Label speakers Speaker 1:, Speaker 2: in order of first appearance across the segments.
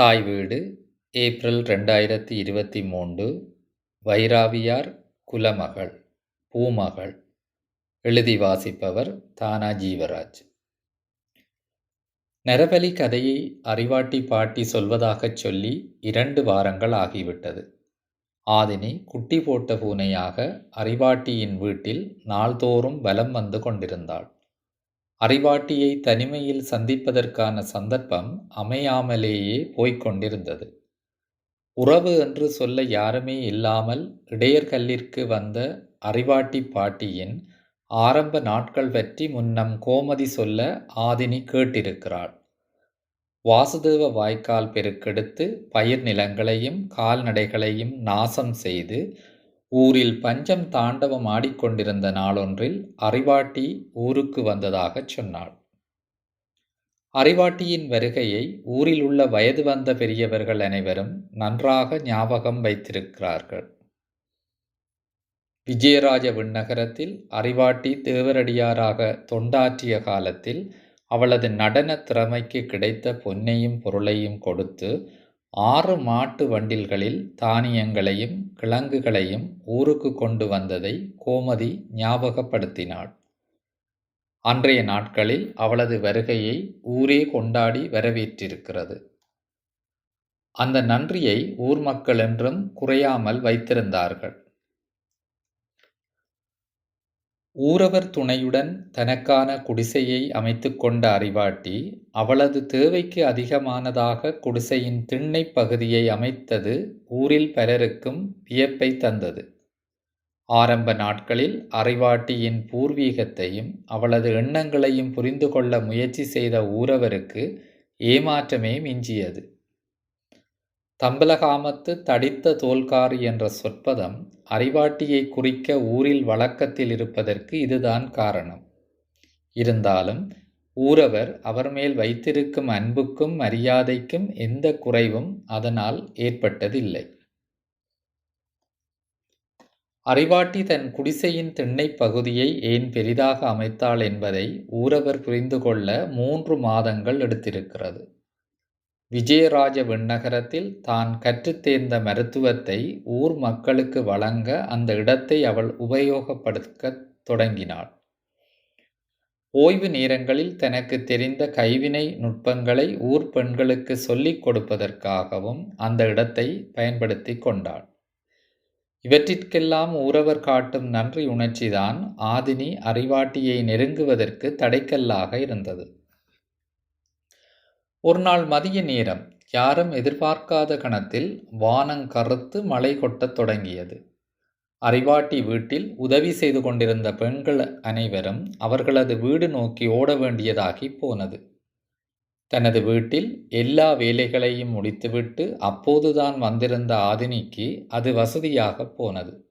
Speaker 1: தாய் வீடு ஏப்ரல் ரெண்டாயிரத்தி இருபத்தி மூன்று. வைராவியார் குலமகள் பூமகள். எழுதி வாசிப்பவர் தானா ஜீவராஜ். நரபலி கதையை அறிவாட்டி பாட்டி சொல்வதாகச் சொல்லி இரண்டு வாரங்கள் ஆகிவிட்டது. ஆதினி குட்டி போட்ட பூனையாக அறிவாட்டியின் வீட்டில் நாள்தோறும் வலம் வந்து கொண்டிருந்தாள். அறிவாட்டியை தனிமையில் சந்திப்பதற்கான சந்தர்ப்பம் அமையாமலேயே போய்க்கொண்டிருந்தது. உறவு என்று சொல்ல யாருமே இல்லாமல் இடையர்கல்லிற்கு வந்த அறிவாட்டி பாட்டியின் ஆரம்ப நாட்கள் பற்றி முன்னம் கோமதி சொல்ல ஆதினி கேட்டிருக்கிறாள். வாசுதேவ வாய்க்கால் பெருக்கெடுத்து பயிர் நிலங்களையும் கால்நடைகளையும் நாசம் செய்து ஊரில் பஞ்சம் தாண்டவம் ஆடிக்கொண்டிருந்த நாளொன்றில் அறிவாட்டி ஊருக்கு வந்ததாகச் சொன்னாள். அறிவாட்டியின் வருகையை ஊரில் உள்ள வயது வந்த பெரியவர்கள் அனைவரும் நன்றாக ஞாபகம் வைத்திருக்கிறார்கள். விஜயராஜ விண்ணகரத்தில் அறிவாட்டி தேவரடியாராக தொண்டாற்றிய காலத்தில் அவளது நடன திறமைக்கு கிடைத்த பொன்னையும் பொருளையும் கொடுத்து ஆறு மாட்டு வண்டில்களில் தானியங்களையும் கிழங்குகளையும் ஊருக்கு கொண்டு வந்ததை கோமதி ஞாபகப்படுத்தினாள். அன்றைய நாட்களில் அவளது வருகையை ஊரே கொண்டாடி வரவேற்றிருக்கிறது. அந்த நன்றியை ஊர் மக்கள் என்றும் குறையாமல் வைத்திருந்தார்கள். ஊரவர் துணையுடன் தனக்கான குடிசையை அமைத்து கொண்ட அறிவாட்டி அவளது தேவைக்கு அதிகமானதாக குடிசையின் திண்ணை பகுதியை அமைத்தது ஊரில் பலருக்கும் வியப்பை தந்தது. ஆரம்ப நாட்களில் அறிவாட்டியின் பூர்வீகத்தையும் அவளது எண்ணங்களையும் புரிந்து கொள்ள முயற்சி செய்த ஊரவருக்கு ஏமாற்றமே மிஞ்சியது. தம்பலகாமத்து தடித்த தோல்காரி என்ற சொற்பதம் அறிவாட்டியை குறிக்க ஊரில் வழக்கத்தில் இருப்பதற்கு இதுதான் காரணம். இருந்தாலும் ஊரவர் அவர் மேல் வைத்திருக்கும் அன்புக்கும் மரியாதைக்கும் எந்த குறைவும் அதனால் ஏற்பட்டதில்லை. அறிவாட்டி தன் குடிசையின் திண்ணை பகுதியை ஏன் பெரிதாக அமைத்தாள் என்பதை ஊரவர் புரிந்து கொள்ள மூன்று மாதங்கள் எடுத்திருக்கிறது. விஜயராஜ விண்ணகரத்தில் தான் கற்றுத்தேர்ந்த மருத்துவத்தை ஊர் மக்களுக்கு வழங்க அந்த இடத்தை அவள் உபயோகப்படுத்த தொடங்கினாள். ஓய்வு நேரங்களில் தனக்கு தெரிந்த கைவினை நுட்பங்களை ஊர் பெண்களுக்கு சொல்லிக் கொடுப்பதற்காகவும் அந்த இடத்தை பயன்படுத்தி கொண்டாள். இவற்றிற்கெல்லாம் ஊரவர் காட்டும் நன்றி உணர்ச்சிதான் ஆதினி அறிவாட்டியை நெருங்குவதற்கு தடைக்கல்லாக இருந்தது. ஒரு நாள் மதிய நேரம். யாரும் எதிர்பார்க்காத கணத்தில் வானம் கருத்து மழை கொட்டத் தொடங்கியது. அறிவாட்டி வீட்டில் உதவி செய்து கொண்டிருந்த பெண்கள் அனைவரும் அவர்களது வீடு நோக்கி ஓட வேண்டியதாகி போனது. தனது வீட்டில் எல்லா வேலைகளையும் முடித்துவிட்டு அப்போதுதான் வந்திருந்த ஆதினிக்கு அது வசதியாக போனது.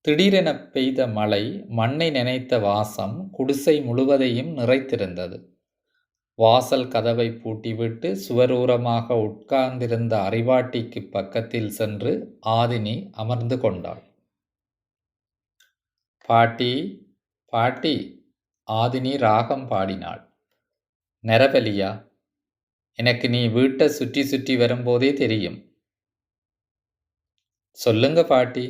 Speaker 1: திடீரென பெய்த மழை மண்ணை நினைத்த வாசம் குடிசை முழுவதையும் நிறைத்திருந்தது. வாசல் கதவை பூட்டிவிட்டு சுவரூரமாக உட்கார்ந்திருந்த அறிவாட்டிக்கு பக்கத்தில் சென்று ஆதினி அமர்ந்து கொண்டாள். பாட்டி பாட்டி ஆதினி ராகம் பாடினாள். நரபலியா எனக்கு நீ வீட்டை சுற்றி சுற்றி வரும்போதே தெரியும். சொல்லுங்க பாட்டி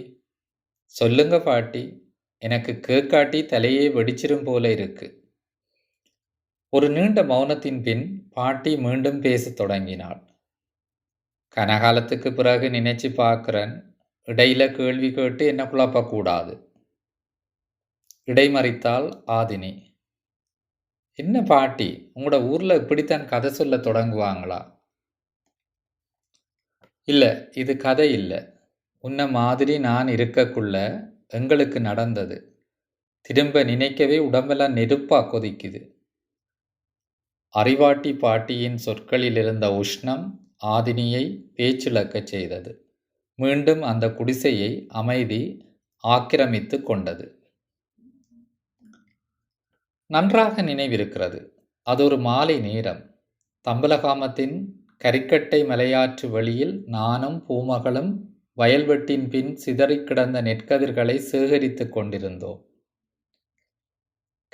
Speaker 1: சொல்லுங்க பாட்டி. எனக்கு கேக்காட்டி தலையே வெடிச்சிரும் போல இருக்குது ஒரு நீண்ட மௌனத்தின் பின் பாட்டி மீண்டும் பேசத் தொடங்கினாள். கனகாலத்துக்கு பிறகு நினைச்சு பார்க்குறேன் இடையில கேள்வி கேட்டு என்ன குழப்பக்கூடாது. இடைமறித்தாள் ஆதினி. என்ன பாட்டி உங்களோட ஊர்ல இப்படித்தான் கதை சொல்ல தொடங்குவாங்களா? இல்ல இது கதை இல்லை. உன்ன மாதிரி நான் இருக்கக்குள்ள எங்களுக்கு நடந்தது. திரும்ப நினைக்கவே உடம்பெல்லாம் நெருப்பா கொதிக்குது. அறிவாட்டி பாட்டியின் சொற்களில் இருந்த உஷ்ணம் ஆதினியை பேச்சிழக்கச் செய்தது. மீண்டும் அந்த குடிசையை அமைதி ஆக்கிரமித்து கொண்டது. நன்றாக நினைவிருக்கிறது. அது ஒரு மாலை நேரம். தம்பலகாமத்தின் கரிக்கட்டை மலையாற்று வழியில் நானும் பூமகளும் வயல்வெட்டின் பின் சிதறிக் கிடந்த நெற்கதிர்களை சேகரித்து கொண்டிருந்தோம்.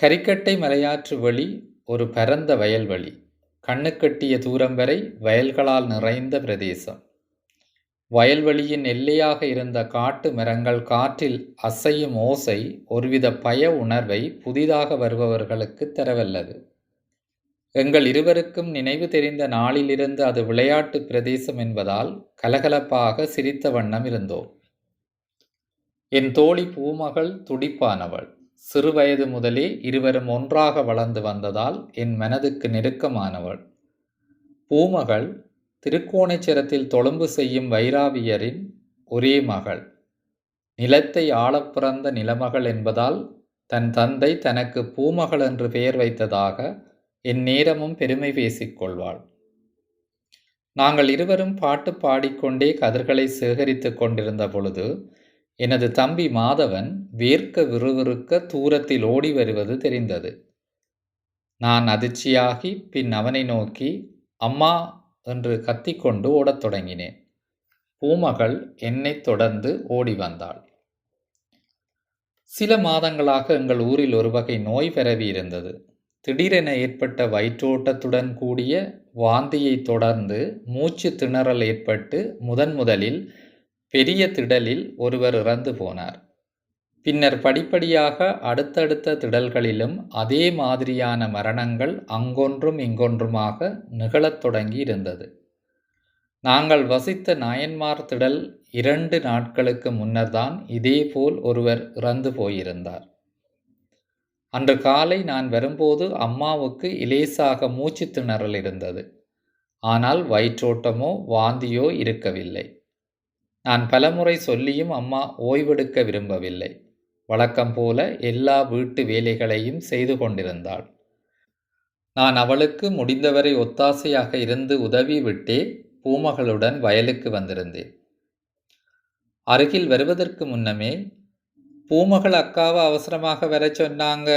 Speaker 1: கரிக்கட்டை மலையாற்று வழி ஒரு பரந்த வயல்வெளி கண்ணுக்கெட்டிய தூரம் வரை வயல்களால் நிறைந்த பிரதேசம். வயல்வெளியின் எல்லையாக இருந்த காட்டு மரங்கள் காற்றில் அசையும் ஓசை ஒருவித பய உணர்வை புதிதாக வருபவர்களுக்குத் தரவல்லது. எங்கள் இருவருக்கும் நினைவு தெரிந்த நாளிலிருந்து அது விளையாட்டுப் பிரதேசம் என்பதால் கலகலப்பாக சிரித்த வண்ணம் இருந்தோம். என் தோழி பூமகள் துடிப்பானவள். சிறுவயது முதலே இருவரும் ஒன்றாக வளர்ந்து வந்ததால் என் மனதுக்கு நெருக்கமானவள். பூமகள் திருக்கோணேச்சரத்தில் தொழும்பு செய்யும் வைராவியரின் ஒரே மகள். நிலத்தை ஆளப் பிறந்த நிலமகள் என்பதால் தன் தந்தை தனக்கு பூமகள் என்று பெயர் வைத்ததாக என் நேரமும் பெருமை பேசிக்கொள்வாள் நாங்கள் இருவரும் பாட்டு பாடிக்கொண்டே கதிர்களை சேகரித்துக் கொண்டிருந்த பொழுது எனது தம்பி மாதவன் வேர்க்க விறுவிறுக்க தூரத்தில் ஓடி வருவது தெரிந்தது. நான் அதிர்ச்சியாகி பின் அவனை நோக்கி அம்மா என்று கத்திக்கொண்டு ஓடத் தொடங்கினேன். பூமகள் என்னைத் தொடர்ந்து ஓடி வந்தாள். சில மாதங்களாக எங்கள் ஊரில் ஒரு வகை நோய் பரவியிருந்தது. திடீரென ஏற்பட்ட வயிற்றோட்டத்துடன் கூடிய வாந்தியைத் தொடர்ந்து மூச்சு திணறல் ஏற்பட்டு முதன் முதலில் பெரிய திடலில் ஒருவர் இறந்து போனார். பின்னர் படிப்படியாக அடுத்தடுத்த திடல்களிலும் அதே மாதிரியான மரணங்கள் அங்கொன்றும் இங்கொன்றுமாக நிகழத் தொடங்கி இருந்தது நாங்கள் வசித்த நாயன்மார் திடல் இரண்டு நாட்களுக்கு முன்னர்தான் இதேபோல் ஒருவர் இறந்து போயிருந்தார். அன்று காலை நான் வரும்போது அம்மாவுக்கு இலேசாக மூச்சு திணறல் இருந்தது. ஆனால் வயிற்றோட்டமோ வாந்தியோ இருக்கவில்லை. நான் பலமுறை சொல்லியும் அம்மா ஓய்வெடுக்க விரும்பவில்லை. வழக்கம் போல எல்லா வீட்டு வேலைகளையும் செய்து கொண்டிருந்தாள். நான் அவளுக்கு முடிந்தவரை ஒத்தாசையாக இருந்து உதவி விட்டே பூமகளுடன் வயலுக்கு வந்திருந்தேன். அருகில் வருவதற்கு முன்னமே பூமகள் அக்காவை அவசரமாக வரச் சொன்னாங்க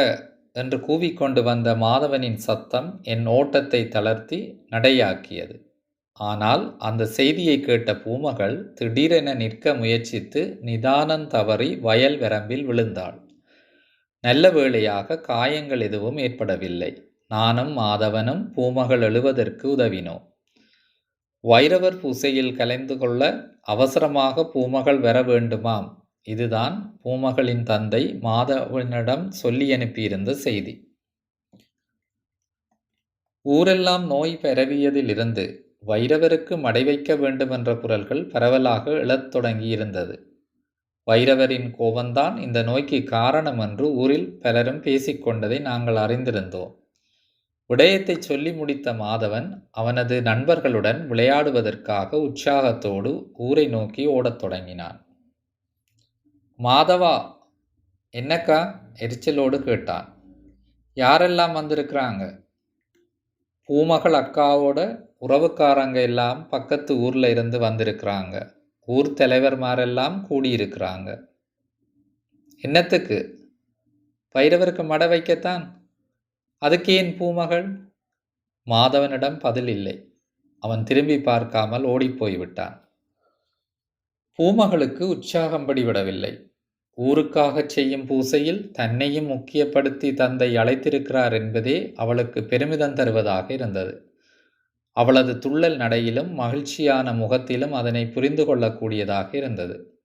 Speaker 1: என்று கூவிக்கொண்டு வந்த மாதவனின் சத்தம் என் ஓட்டத்தை தளர்த்தி நடையாக்கியது. ஆனால் அந்த செய்தியை கேட்ட பூமகள் திடீரென நிற்க முயற்சித்து நிதானம் தவறி வயல் வரம்பில் விழுந்தாள். நல்ல வேளையாக காயங்கள் எதுவும் ஏற்படவில்லை. நானும் மாதவனும் பூமகள் எழுவதற்கு உதவினோம். வைரவர் பூசையில் கலந்து கொள்ள அவசரமாக பூமகள் வர வேண்டுமாம் இதுதான் பூமகளின் தந்தை மாதவனிடம் சொல்லி அனுப்பியிருந்த செய்தி. ஊரெல்லாம் நோய் பரவியதிலிருந்து வைரவருக்கு மடை வைக்க வேண்டுமென்ற குரல்கள் பரவலாக எழத் தொடங்கியிருந்தது. வைரவரின் கோபந்தான் இந்த நோய்க்கு காரணம் என்று ஊரில் பலரும் பேசிக்கொண்டதை நாங்கள் அறிந்திருந்தோம். விடயத்தைச் சொல்லி முடித்த மாதவன் அவனது நண்பர்களுடன் விளையாடுவதற்காக உற்சாகத்தோடு ஊரை நோக்கி ஓடத் தொடங்கினான். மாதவா என்னக்கா எரிச்சலோடு கேட்டான். யாரெல்லாம் வந்திருக்கிறாங்க? பூமகள் அக்காவோட உறவுக்காரங்க எல்லாம் பக்கத்து ஊர்ல இருந்து வந்திருக்கிறாங்க. ஊர் தலைவர்மாரெல்லாம் கூடியிருக்கிறாங்க. என்னத்துக்கு? பைரவருக்கு மட வைக்கத்தான். அதுக்கு ஏன் பூமகள்? மாதவனிடம் பதில் இல்லை. அவன் திரும்பி பார்க்காமல் ஓடிப்போய் விட்டான். பூமகளுக்கு உற்சாகம் படிவிடவில்லை ஊருக்காகச் செய்யும் பூசையில் தன்னையும் முக்கியப்படுத்தி தந்தை அழைத்திருக்கிறார் என்பதே அவளுக்கு பெருமிதம் தருவதாக இருந்தது. அவளது துள்ளல் நடையிலும் மகிழ்ச்சியான முகத்திலும் அதனை புரிந்து கொள்ளக்கூடியதாக இருந்தது.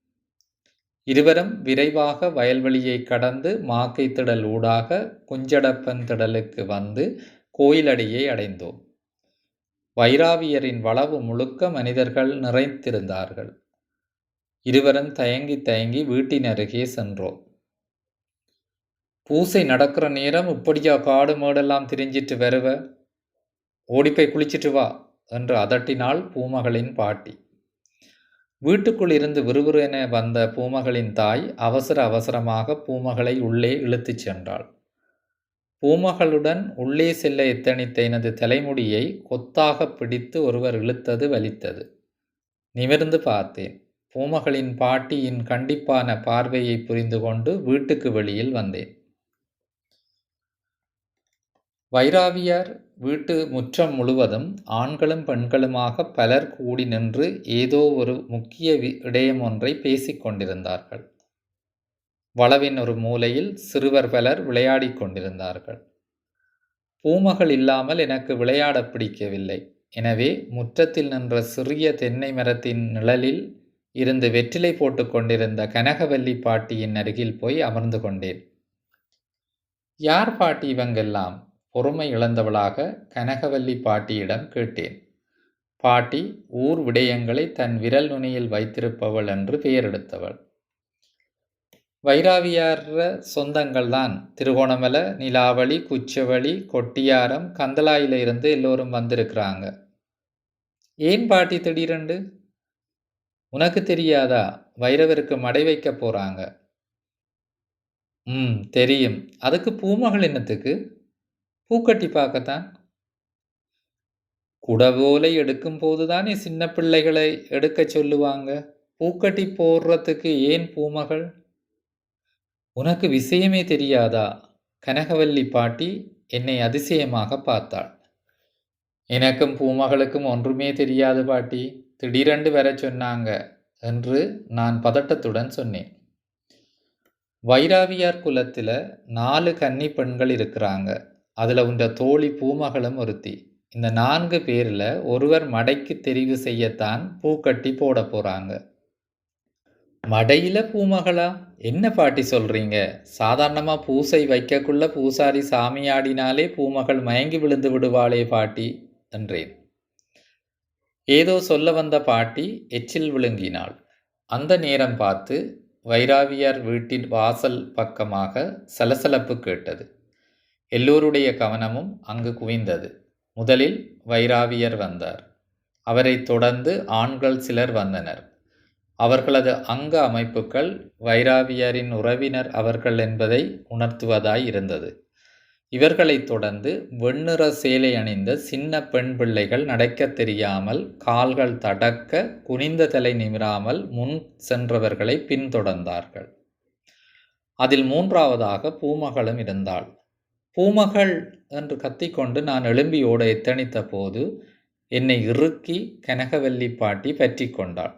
Speaker 1: இருவரும் விரைவாக வயல்வெளியைக் கடந்து மாக்கை திடல் ஊடாக குஞ்சடப்பன் திடலுக்கு வந்து கோயிலடியை அடைந்தோம். வைராவியரின் வளவு முழுக்க மனிதர்கள் நிறைந்திருந்தார்கள். இருவரும் தயங்கித் தயங்கி வீட்டினருகே சென்றோம். பூசை நடக்கிற நேரம் இப்படியா காடு மேடெல்லாம் திரிஞ்சிட்டு வருவ? ஓடிப்போய் குளிச்சிட்டு வா என்று அதட்டினாள் பூமகளின் பாட்டி. வீட்டுக்குள் இருந்து விறுவிறுவென வந்த பூமகளின் தாய் அவசர அவசரமாக பூமகளை உள்ளே இழுத்துச் சென்றாள். பூமகளுடன் உள்ளே செல்ல எத்தனித்த எனது தலைமுடியை கொத்தாகப் பிடித்து ஒருவர் இழுத்தது வலித்தது. நிமிர்ந்து பார்த்தேன். பூமகளின் பாட்டியின் கண்டிப்பான பார்வையை புரிந்து கொண்டு வீட்டுக்கு வெளியில் வந்தேன். வைராவியார் வீட்டு முற்றம் முழுவதும் ஆண்களும் பெண்களுமாகப் பலர் கூடி நின்று ஏதோ ஒரு முக்கிய விடயமொன்றைப் ஒன்றை பேசிக்கொண்டிருந்தார்கள் வளவின் ஒரு மூலையில் சிறுவர் பலர் விளையாடிக் கொண்டிருந்தார்கள். பூமகள் இல்லாமல் எனக்கு விளையாட பிடிக்கவில்லை. எனவே முற்றத்தில் நின்ற சிறிய தென்னை மரத்தின் நிழலில் இருந்து வெற்றிலை போட்டுக் கொண்டிருந்த கனகவல்லி பாட்டியின் அருகில் போய் அமர்ந்து கொண்டேன். யார் பாட்டி இவங்கெல்லாம்? பொறுமை இழந்தவளாக கனகவல்லி பாட்டியிடம் கேட்டேன். பாட்டி ஊர் விடயங்களை தன் விரல் நுனியில் வைத்திருப்பவள் என்று பெயரெடுத்தவள். வைராவியார சொந்தங்கள் தான் திருகோணமலை நிலாவளி குச்சவழி கொட்டியாரம் கந்தலாயில இருந்து எல்லோரும் வந்திருக்கிறாங்க. ஏன் பாட்டி திடீரெண்டு உனக்கு தெரியாதா? வைரவருக்கு மடை வைக்க போறாங்க. ம் தெரியும். அதுக்கு பூமகள் என்னத்துக்கு? பூக்கட்டி பார்க்கத்தான். குடவோலை எடுக்கும் போதுதானே சின்ன பிள்ளைகளை எடுக்க சொல்லுவாங்க. பூக்கட்டி போடுறதுக்கு ஏன் பூமகள்? உனக்கு விஷயமே தெரியாதா? கனகவல்லி பாட்டி என்னை அதிசயமாக பார்த்தாள். எனக்கும் பூமகளுக்கும் ஒன்றுமே தெரியாது பாட்டி. திடீரென்று வர சொன்னாங்க என்று நான் பதட்டத்துடன் சொன்னேன். வைராவியார் குலத்தில் நாலு கன்னி பெண்கள் இருக்கிறாங்க. அதில் உண்ட தோழி பூமகளும் ஒருத்தி. இந்த நான்கு பேரில் ஒருவர் மடைக்கு தெரிவு செய்யத்தான் பூக்கட்டி போட போகிறாங்க மடையில் பூமகளா? என்ன பாட்டி சொல்கிறீங்க சாதாரணமாக பூசை வைக்கக்குள்ள பூசாரி சாமியாடினாலே பூமகள் மயங்கி விழுந்து விடுவாளே பாட்டி என்றேன். ஏதோ சொல்ல வந்த பாட்டி எச்சில் விழுங்கினாள். அந்த நேரம் பார்த்து வைராவியார் வீட்டின் வாசல் பக்கமாக சலசலப்பு கேட்டது. எல்லோருடைய கவனமும் அங்கு குவிந்தது. முதலில் வைராவியர் வந்தார். அவரைத் தொடர்ந்து ஆண்கள் சிலர் வந்தனர். அவர்களது அங்க அமைப்புகள் வைராவியரின் உறவினர் அவர்கள் என்பதை உணர்த்துவதாய் இருந்தது. இவர்களைத் தொடர்ந்து வெண்ணிற சேலை அணிந்த சின்ன பெண் பிள்ளைகள் நடக்கத் தெரியாமல் கால்கள் தடக்க குனிந்த தலை நிமிராமல் முன் சென்றவர்களை பின்தொடர்ந்தார்கள். அதில் மூன்றாவதாக பூமகளும் இருந்தாள். பூமகள் என்று கத்திக்கொண்டு நான் எழும்பி ஓட எத்தனித்த போது என்னை இறுக்கி கனகவல்லி பாட்டி பற்றி கொண்டாள்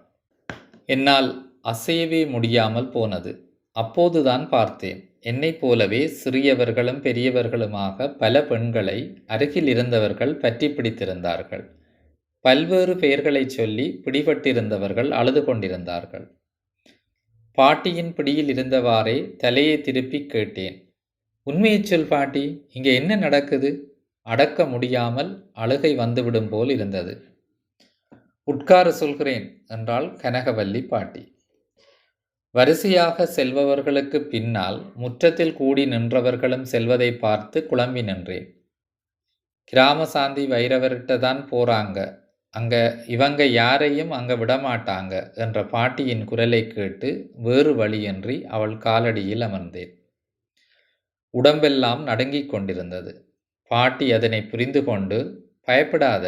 Speaker 1: என்னால் அசையவே முடியாமல் போனது. அப்போதுதான் பார்த்தேன் என்னைப் போலவே சிறியவர்களும் பெரியவர்களுமாக பல பெண்களை அருகில் இருந்தவர்கள் பற்றி பிடித்திருந்தார்கள். பல்வேறு பெயர்களைச் சொல்லி பிடிபட்டிருந்தவர்கள் அழுது கொண்டிருந்தார்கள். பாட்டியின் பிடியில் இருந்தவாறே தலையை திருப்பி கேட்டேன். உண்மையைச் சொல் பாட்டி இங்கே என்ன நடக்குது? அடக்க முடியாமல் அழுகை வந்துவிடும் போல் இருந்தது. உட்கார சொல்கிறேன் என்றாள் கனகவல்லி பாட்டி. வரிசையாக செல்பவர்களுக்கு பின்னால் முற்றத்தில் கூடி நின்றவர்களும் செல்வதை பார்த்து குழம்பி நின்றேன். கிராம சாந்தி வைரவர்கிட்ட தான் போறாங்க. அங்க இவங்க யாரையும் அங்க விடமாட்டாங்க என்ற பாட்டியின் குரலை கேட்டு வேறு வழியின்றி அவள் காலடியில் அமர்ந்தேன். உடம்பெல்லாம் நடுங்கிக் கொண்டிருந்தது. பாட்டி அதனை புரிந்து கொண்டு பயப்படாத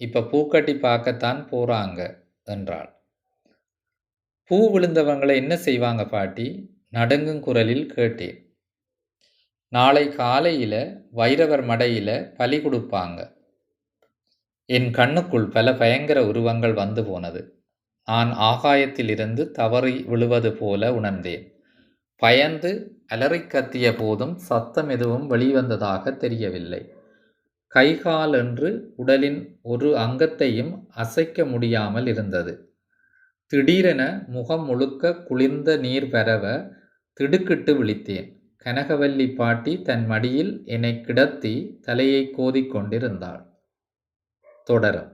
Speaker 1: இப்ப பூக்கட்டி பார்க்கத்தான் போறாங்க என்றாள். பூ விழுந்தவங்களை என்ன செய்வாங்க பாட்டி? நடுங்கும் குரலில் கேட்டேன். நாளை காலையில வைரவர் மடையில பலி கொடுப்பாங்க. என் கண்ணுக்குள் பல பயங்கர உருவங்கள் வந்து போனது. நான் ஆகாயத்திலிருந்து தவறி விழுவது போல உணர்ந்தேன். பயந்து அலறி கத்திய போதும் சத்தம் எதுவும் வெளிவந்ததாக தெரியவில்லை. கைகால் என்று உடலின் ஒரு அங்கத்தையும் அசைக்க முடியாமல் இருந்தது. திடீரென முகம் முழுக்க குளிர்ந்த நீர் பரவ திடுக்கிட்டு விழித்தேன். கனகவல்லி பாட்டி தன் மடியில் என்னை கிடத்தி தலையை கோதிக்கொண்டிருந்தாள் தொடரும்.